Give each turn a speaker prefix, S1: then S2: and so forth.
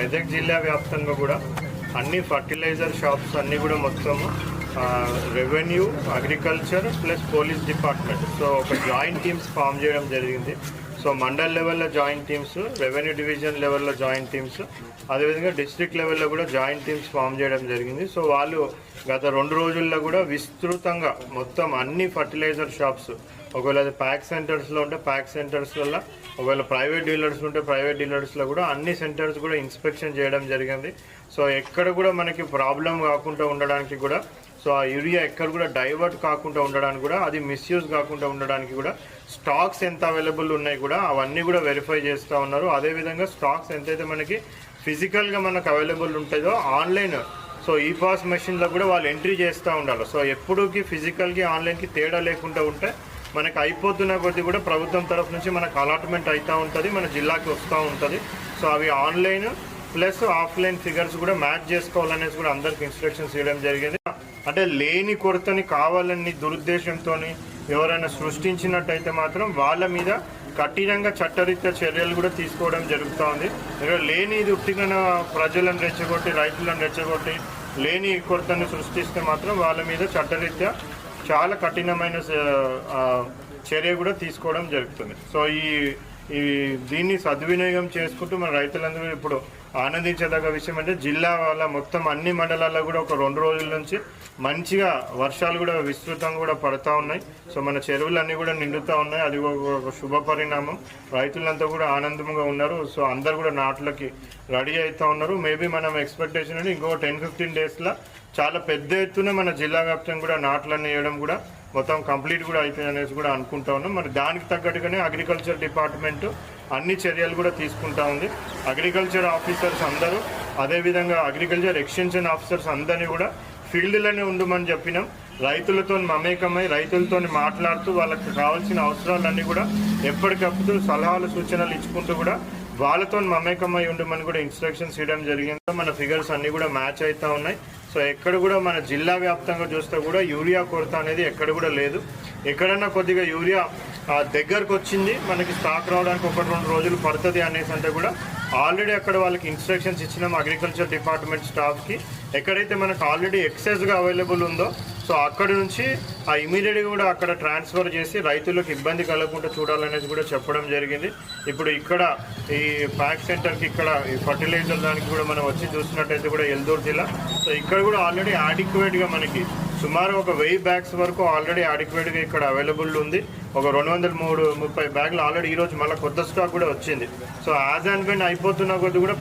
S1: మెదక్ జిల్లా వ్యాప్తంగా కూడా అన్ని ఫర్టిలైజర్ షాప్స్ అన్నీ కూడా మొత్తం revenue agriculture plus police department. So ఒక జాయింట్ టీమ్స్ ఫామ్ చేయడం జరిగింది. సో మండల్ లెవెల్లో జాయింట్ టీమ్స్ రెవెన్యూ డివిజన్ లెవెల్లో జాయింట్ టీమ్స్ అదేవిధంగా డిస్ట్రిక్ట్ లెవెల్లో కూడా జాయింట్ టీమ్స్ ఫామ్ చేయడం జరిగింది. సో వాళ్ళు గత రెండు రోజుల్లో కూడా విస్తృతంగా మొత్తం అన్ని ఫర్టిలైజర్ షాప్స్ ఒకవేళ అది ప్యాక్ సెంటర్స్లో ఉంటే ప్యాక్ సెంటర్స్లలో ఒకవేళ ప్రైవేట్ డీలర్స్ ఉంటే ప్రైవేట్ డీలర్స్లో కూడా అన్ని సెంటర్స్ కూడా ఇన్స్పెక్షన్ చేయడం జరిగింది. సో ఎక్కడ కూడా మనకి ప్రాబ్లం కాకుండా ఉండడానికి కూడా సో ఆ యూరియా ఎక్కడ కూడా డైవర్ట్ కాకుండా ఉండడానికి కూడా అది మిస్యూజ్ కాకుండా ఉండడానికి కూడా స్టాక్స్ ఎంత అవైలబుల్ ఉన్నాయి కూడా అవన్నీ కూడా వెరిఫై చేస్తూ ఉన్నారు. అదేవిధంగా స్టాక్స్ ఎంతైతే మనకి ఫిజికల్గా మనకు అవైలబుల్ ఉంటుందో ఆన్లైన్ సో ఈ పాస్ మెషిన్లో కూడా వాళ్ళు ఎంట్రీ చేస్తూ ఉండాలి. సో ఎప్పుడుకి ఫిజికల్కి ఆన్లైన్కి తేడా లేకుండా ఉంటే మనకు అయిపోతున్న కొద్దీ కూడా ప్రభుత్వం తరఫు నుంచి మనకు అలాట్మెంట్ అవుతూ ఉంటుంది మన జిల్లాకి వస్తూ ఉంటుంది. సో అవి ఆన్లైన్ ప్లస్ ఆఫ్లైన్ ఫిగర్స్ కూడా మ్యాచ్ చేసుకోవాలనేసి కూడా అందరికి ఇన్స్ట్రక్షన్స్ ఇవ్వడం జరిగింది. అంటే లేని కొరతని కావాలని దురుద్దేశంతో ఎవరైనా సృష్టించినట్టయితే మాత్రం వాళ్ళ మీద కఠినంగా చట్టరీత్యా చర్యలు కూడా తీసుకోవడం జరుగుతూ ఉంది లేని ఇది ఉట్టిగా ప్రజలను రెచ్చగొట్టి రైతులను రెచ్చగొట్టి లేని కొరతని సృష్టిస్తే మాత్రం వాళ్ళ మీద చట్టరీత్యా చాలా కఠినమైన చర్య కూడా తీసుకోవడం జరుగుతుంది. సో ఈ ఈ దీన్ని సద్వినియోగం చేసుకుంటూ మన రైతులందరూ ఇప్పుడు ఆనందించదగ్గ విషయం అంటే జిల్లా వాళ్ళ మొత్తం అన్ని మండలాల్లో కూడా ఒక రెండు రోజుల నుంచి మంచిగా వర్షాలు కూడా విస్తృతంగా కూడా పడతా ఉన్నాయి. సో మన చెరువులన్నీ కూడా నిండుతూ ఉన్నాయి. అది ఒక శుభ పరిణామం. రైతులంతా కూడా ఆనందంగా ఉన్నారు. సో అందరు కూడా నాట్లకి రెడీ అవుతూ ఉన్నారు. మేబీ మనం ఎక్స్పెక్టేషన్ అంటే ఇంకో టెన్ ఫిఫ్టీన్ డేస్లో చాలా పెద్ద ఎత్తున మన జిల్లా వ్యాప్తంగా కూడా నాట్లన్నీ వేయడం కూడా మొత్తం కంప్లీట్ కూడా అయిపోయింది అనేసి కూడా అనుకుంటా ఉన్నాం. మరి దానికి తగ్గట్టుగానే అగ్రికల్చర్ డిపార్ట్మెంట్ అన్ని చర్యలు కూడా తీసుకుంటా ఉంది. అగ్రికల్చర్ ఆఫీసర్స్ అందరూ అదేవిధంగా అగ్రికల్చర్ ఎక్స్టెన్షన్ ఆఫీసర్స్ అందరినీ కూడా ఫీల్డ్లోనే ఉండమని చెప్పినాం. రైతులతో మమేకమై రైతులతో మాట్లాడుతూ వాళ్ళకి కావాల్సిన అవసరాలన్నీ కూడా ఎప్పటికప్పుడు సలహాలు సూచనలు ఇచ్చుకుంటూ కూడా వాళ్ళతో మమేకమై ఉండమని కూడా ఇన్స్ట్రక్షన్స్ ఇవ్వడం జరిగింది. మన ఫిగర్స్ అన్నీ కూడా మ్యాచ్ అవుతూ ఉన్నాయి. సో ఎక్కడ కూడా మన జిల్లా వ్యాప్తంగా చూస్తే కూడా యూరియా కొరత అనేది ఎక్కడ కూడా లేదు. ఎక్కడన్నా కొద్దిగా యూరియా దగ్గరకు వచ్చింది మనకి స్టాక్ రావడానికి ఒక రెండు రోజులు పడుతుంది అనేసి అంటే కూడా ఆల్రెడీ అక్కడ వాళ్ళకి ఇన్స్ట్రక్షన్స్ ఇచ్చినాం అగ్రికల్చర్ డిపార్ట్మెంట్ స్టాఫ్కి ఎక్కడైతే మనకు ఆల్రెడీ ఎక్సెస్గా అవైలబుల్ ఉందో సో అక్కడ నుంచి ఆ ఇమీడియట్గా కూడా అక్కడ ట్రాన్స్ఫర్ చేసి రైతులకు ఇబ్బంది కలగకుండా చూడాలనేది కూడా చెప్పడం జరిగింది. ఇప్పుడు ఇక్కడ ఈ ప్యాక్ సెంటర్కి ఇక్కడ ఈ ఫర్టిలైజర్ దానికి కూడా మనం వచ్చి చూసినట్టయితే కూడా ఎల్దూరు జిల్లా. సో ఇక్కడ కూడా ఆల్రెడీ adequate మనకి సుమారు ఒక వెయ్యి బ్యాగ్స్ వరకు ఆల్రెడీ adequate ఇక్కడ అవైలబుల్ ఉంది. ఒక రెండు వందల మూడు ముప్పై బ్యాగ్లు ఆల్రెడీ ఈరోజు మళ్ళీ కొత్త స్టాక్ కూడా వచ్చింది. సో యాజ్ అండ్ వెన్ అయిపోతున్న కొద్ది కూడా